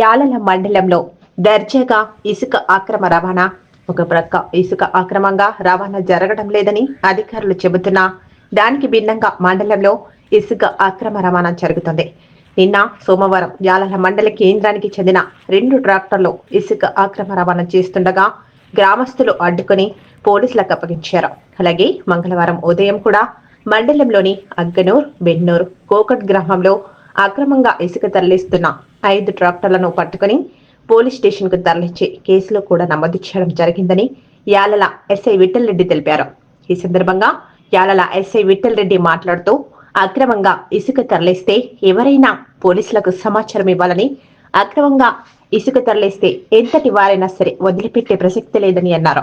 యాలల మండలంలో దర్జాగా ఇసుక అక్రమ రవాణా ఒక ప్రక్క ఇసుక అక్రమంగా రవాణా జరగడం లేదని అధికారులు చెబుతున్నా దానికి భిన్నంగా మండలంలో ఇసుక అక్రమ రవాణా జరుగుతుంది. నిన్న సోమవారం యాలల మండల కేంద్రానికి చెందిన రెండు ట్రాక్టర్లు ఇసుక అక్రమ రవాణా చేస్తుండగా గ్రామస్తులు అడ్డుకుని పోలీసులకు అప్పగించారు. అలాగే మంగళవారం ఉదయం కూడా మండలంలోని అగ్గనూర్ బెన్నూర్ కోకట్ గ్రామంలో అక్రమంగా ఇసుక తరలిస్తున్న ఐదు ట్రాక్టర్లను పట్టుకుని పోలీస్ స్టేషన్కు తరలించి కేసులో కూడా నమోదు చేయడం జరిగిందని యాలల ఎస్ఐ విఠల్ రెడ్డి తెలిపారు. ఈ సందర్భంగా యాలల ఎస్ఐ విఠల్ రెడ్డి మాట్లాడుతూ అక్రమంగా ఇసుక తరలిస్తే ఎవరైనా పోలీసులకు సమాచారం ఇవ్వాలని అక్రమంగా ఇసుక తరలిస్తే ఎంతటి వారైనా సరే వదిలిపెట్టే ప్రసక్తి లేదని అన్నారు.